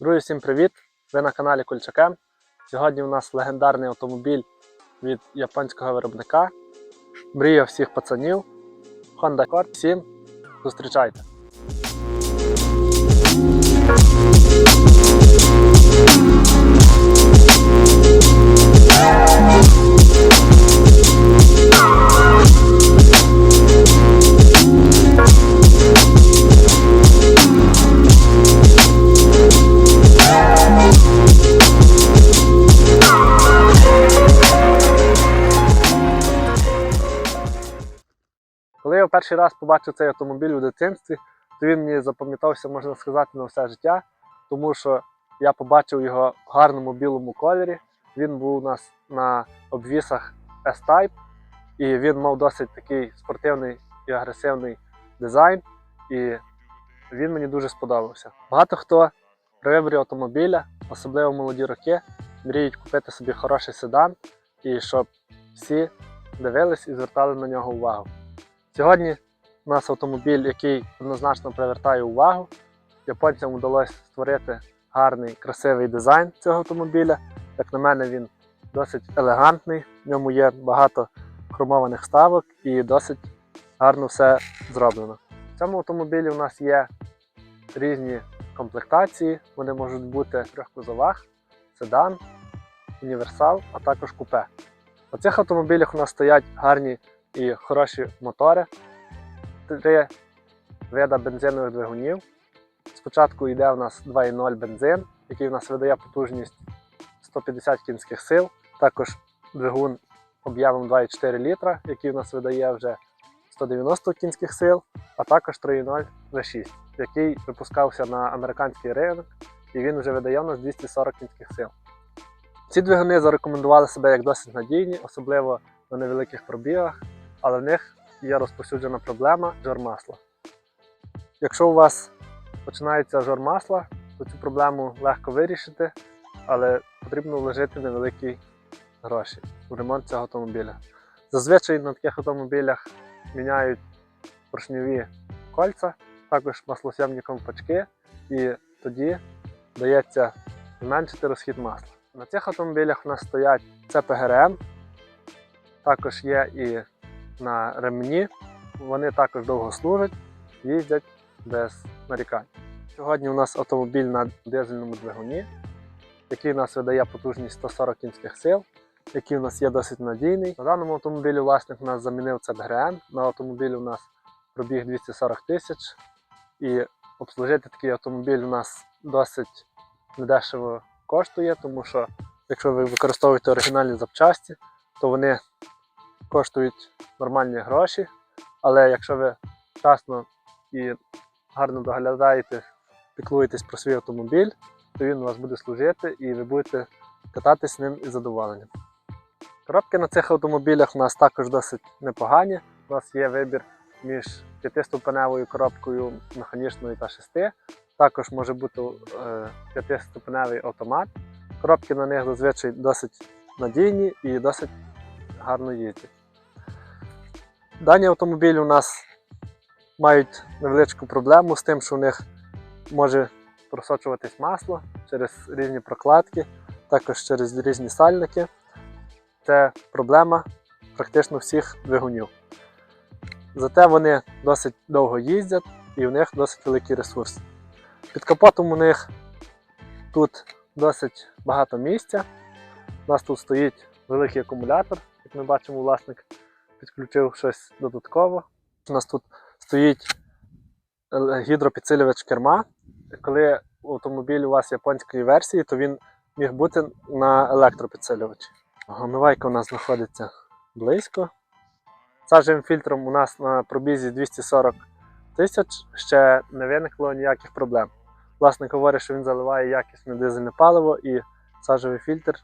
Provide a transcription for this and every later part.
Друзі, всім привіт! Ви на каналі Кульчакем. Сьогодні у нас легендарний автомобіль від японського виробника. Мрія всіх пацанів. Honda Accord 7. Зустрічайте! Перший раз побачив цей автомобіль у дитинстві, то він мені запам'ятався, можна сказати, на все життя, тому що я побачив його в гарному білому кольорі. Він був у нас на обвісах S-Type, і він мав досить такий спортивний і агресивний дизайн, і він мені дуже сподобався. Багато хто при виборі автомобіля, особливо молоді роки, мріють купити собі хороший седан, і щоб всі дивились і звертали на нього увагу. Сьогодні у нас автомобіль, який однозначно привертає увагу. Японцям вдалося створити гарний, красивий дизайн цього автомобіля. Як на мене, він досить елегантний, в ньому є багато хромованих ставок і досить гарно все зроблено. В цьому автомобілі у нас є різні комплектації. Вони можуть бути в трьох кузовах, седан, універсал, а також купе. У цих автомобілях у нас стоять гарні і хороші мотори. Три вида бензинових двигунів. Спочатку йде у нас 2.0 бензин, який у нас видає потужність 150 кінських сил. Також двигун об'ємом 2,4 літра, який у нас видає вже 190 кінських сил, а також 3.0 V6, який випускався на американський ринок, і він вже видає у нас 240 кінських сил. Ці двигуни зарекомендували себе як досить надійні, особливо на невеликих пробігах, але в них є розповсюджена проблема жор масла. Якщо у вас починається жор масла, то цю проблему легко вирішити, але потрібно вложити невеликі гроші у ремонт цього автомобіля. Зазвичай на таких автомобілях міняють поршневі кольця, також маслосйомні ковпачки, і тоді дається зменшити розхід масла. На цих автомобілях у нас стоять ЦПГРМ, також є і на ремні. Вони також довго служать, їздять без нарікань. Сьогодні у нас автомобіль на дизельному двигуні, який у нас видає потужність 140 кінських сил, який у нас є досить надійний. На даному автомобілі власник у нас замінив ЦПГРМ. На автомобілі у нас пробіг 240 тисяч. І обслужити такий автомобіль у нас досить недешево коштує, тому що якщо ви використовуєте оригінальні запчасті, то вони коштують нормальні гроші. Але якщо ви вчасно і гарно доглядаєте, піклуєтесь про свій автомобіль, то він у вас буде служити і ви будете кататись ним із задоволенням. Коробки на цих автомобілях у нас також досить непогані. У нас є вибір між п'ятиступеневою коробкою механічною та шести. Також може бути е, п'ятиступеневий автомат. Коробки на них зазвичай досить надійні і досить гарно їздять. Дані автомобілі у нас мають невеличку проблему з тим, що у них може просочуватись масло через різні прокладки, також через різні сальники. Це проблема практично всіх двигунів. Зате вони досить довго їздять і в них досить великий ресурс. Під капотом у них тут досить багато місця. У нас тут стоїть великий акумулятор, як ми бачимо, власник підключив щось додатково. У нас тут стоїть гідропідсилювач керма. Коли автомобіль у вас японської версії, то він міг бути на електропідсилювачі. Омивайка у нас знаходиться близько. Сажевим фільтром у нас на пробізі 240 тисяч ще не виникло ніяких проблем. Власник говорить, що він заливає якісне дизельне паливо і сажевий фільтр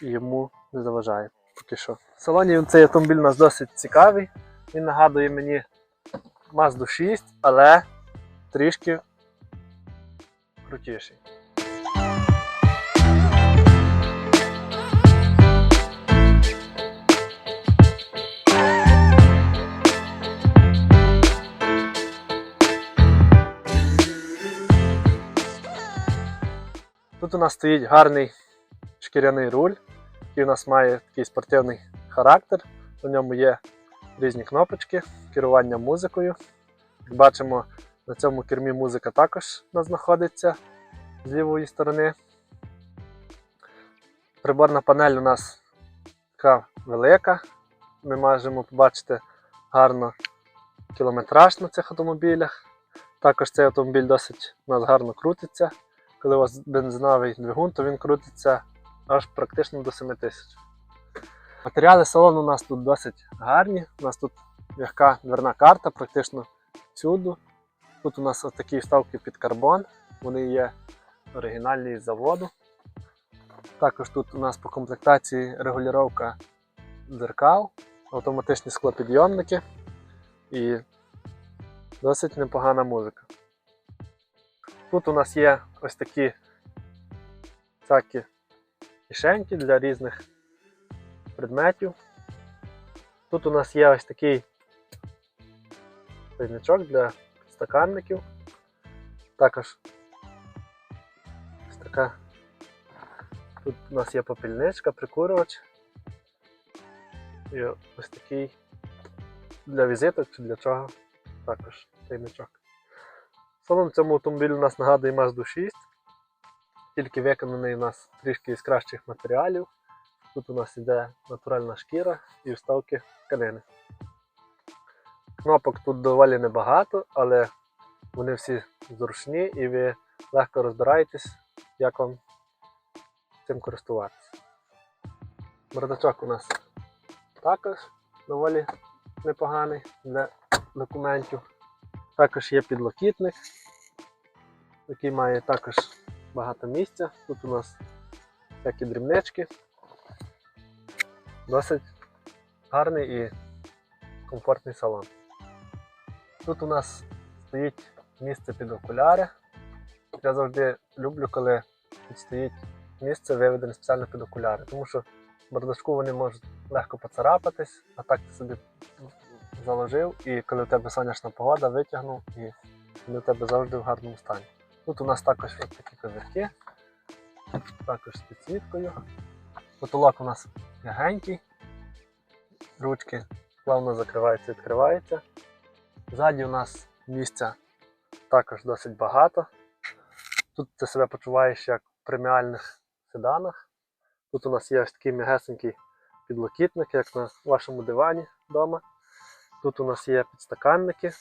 йому не заважає поки що. В салоні цей автомобіль у нас досить цікавий. Він нагадує мені Mazda 6, але трішки крутіший. Тут у нас стоїть гарний шкіряний руль, який у нас має такий спортивний характер. У ньому є різні кнопочки, керування музикою. Як бачимо, на цьому кермі музика також у нас знаходиться з лівої сторони. Приборна панель у нас така велика. Ми можемо побачити гарно кілометраж на цих автомобілях. Також цей автомобіль досить у нас гарно крутиться. Коли у вас бензиновий двигун, то він крутиться аж практично до 7 тисяч. Матеріали салону у нас тут досить гарні. У нас тут м'яка дверна карта, практично всюди. Тут у нас такі вставки під карбон, вони є оригінальні з заводу. Також тут у нас по комплектації регулювання дзеркал, автоматичні склопідйомники і досить непогана музика. Тут у нас є ось такі всякі кишеньки для різних предметів. Тут у нас є ось такий пильничок для стаканників. Також ось така. Тут у нас є попільничка, прикурювач. І ось такий для візиток чи для чого також. Салон в цьому автомобілі у нас нагадує Mazda 6, тільки виконаний у нас трішки із кращих матеріалів. Тут у нас іде натуральна шкіра і вставки тканини. Кнопок тут доволі небагато, але вони всі зручні і ви легко розбираєтесь, як вам цим користуватися. Бардачок у нас також доволі непоганий для документів. Також є підлокітник, який має також багато місця. Тут у нас всякі дрібнички. Досить гарний і комфортний салон. Тут у нас стоїть місце під окуляри. Я завжди люблю, коли тут стоїть місце виведене спеціально під окуляри, тому що в бардачку вони можуть легко поцарапатись, а так ти собі заложив, і коли в тебе сонячна погода, витягнув і вони в тебе завжди в гарному стані. Тут у нас також ось такі козирки, також з підсвіткою. Потолок у нас м'ягенький, ручки плавно закриваються відкриваються. Ззаді у нас місця також досить багато. Тут ти себе почуваєш як в преміальних седанах. Тут у нас є ось такий м'ягесенький підлокітник, як на вашому дивані вдома. Тут у нас є підстаканники,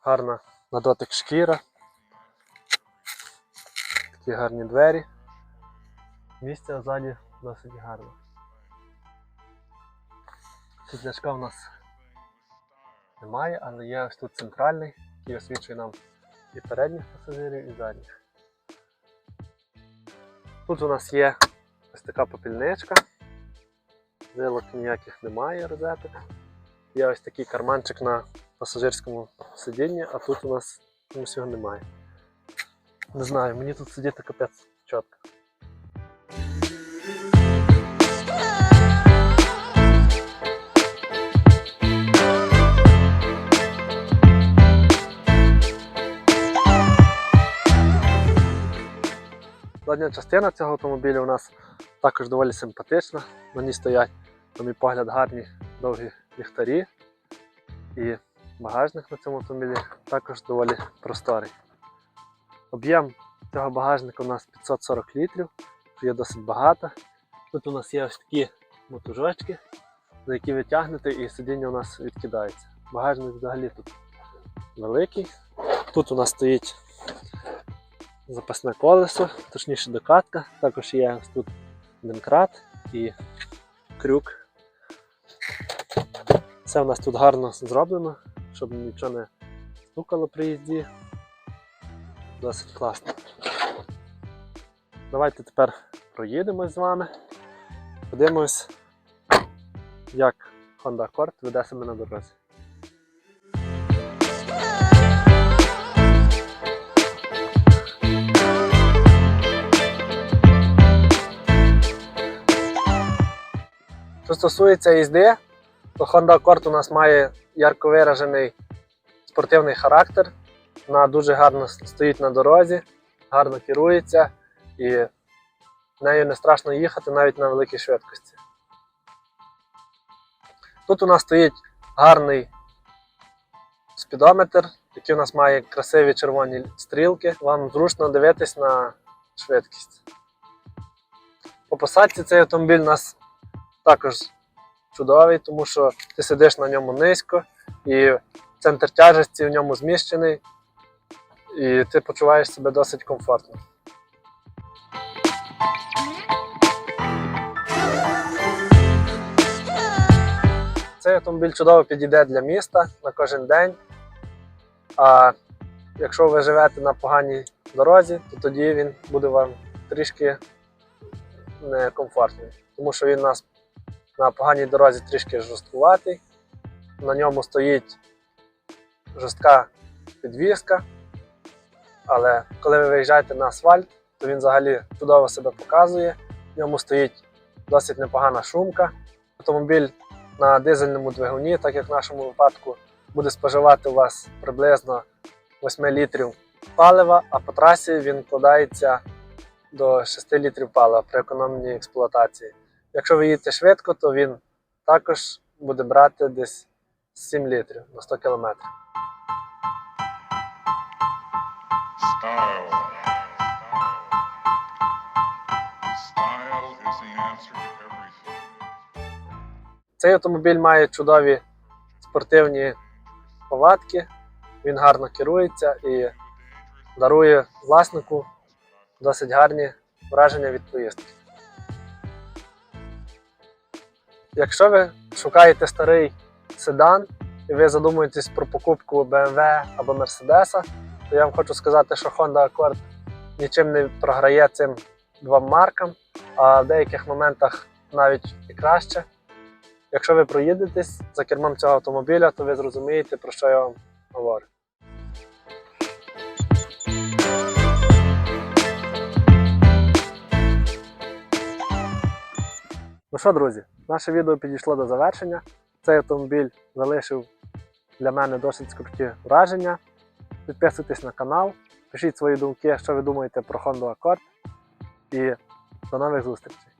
гарна на дотик шкіра, такі гарні двері. Місця ззаді досить гарно. Світляшка у нас немає, але є ось тут центральний, який освічує нам і передніх пасажирів, і задніх. Тут у нас є ось така попільничка. Вилок ніяких немає розеток. Є ось такий карманчик на пасажирському сидінні, а тут у нас чомусь його немає. Не знаю, мені тут сидіти капець чітко. Задня частина цього автомобіля у нас також доволі симпатична. На ній стоять, на мій погляд, гарні довгі ліхтарі. І багажник на цьому автомобілі також доволі просторий. Об'єм цього багажника у нас 540 літрів, що є досить багато. Тут у нас є ось такі мотужочки, за які ви і сидіння у нас відкидається. Багажник взагалі тут великий. Тут у нас стоїть запасне колесо, точніше докатка. Також є ось тут демкрат і крюк. Все у нас тут гарно зроблено, щоб нічого не стукало при їзді. Досить класно. Давайте тепер проїдемось з вами. Подивимось, як Honda Accord веде себе на дорозі. Що стосується їзди, то Honda Accord у нас має ярко виражений спортивний характер. Вона дуже гарно стоїть на дорозі, гарно керується і нею не страшно їхати навіть на великій швидкості. Тут у нас стоїть гарний спідометр, який у нас має красиві червоні стрілки. Вам зручно дивитись на швидкість. По посадці цей автомобіль у нас також чудовий, тому що ти сидиш на ньому низько і центр тяжесті в ньому зміщений, і ти почуваєш себе досить комфортно. Цей автомобіль чудово підійде для міста на кожен день. А якщо ви живете на поганій дорозі, то тоді він буде вам трішки некомфортний. Тому що він у нас на поганій дорозі трішки жорсткуватий. На ньому стоїть жорстка підвіска. Але коли ви виїжджаєте на асфальт, то він взагалі чудово себе показує. В ньому стоїть досить непогана шумка. Автомобіль на дизельному двигуні, так як в нашому випадку, буде споживати у вас приблизно 8 літрів палива, а по трасі він вкладається до 6 літрів палива при економній експлуатації. Якщо ви їдете швидко, то він також буде брати десь 7 літрів на 100 км. Цей автомобіль має чудові спортивні повадки, він гарно керується і дарує власнику досить гарні враження від поїздки. Якщо ви шукаєте старий седан і ви задумуєтесь про покупку BMW або Mercedes, то я вам хочу сказати, що Honda Accord нічим не програє цим двом маркам, а в деяких моментах навіть і краще. Якщо ви проїдетесь за кермом цього автомобіля, то ви зрозумієте, про що я вам говорю. Ну що, друзі, наше відео підійшло до завершення. Цей автомобіль залишив для мене досить круті враження. Підписуйтесь на канал, пишіть свої думки, що ви думаєте про Honda Accord. І до нових зустрічей!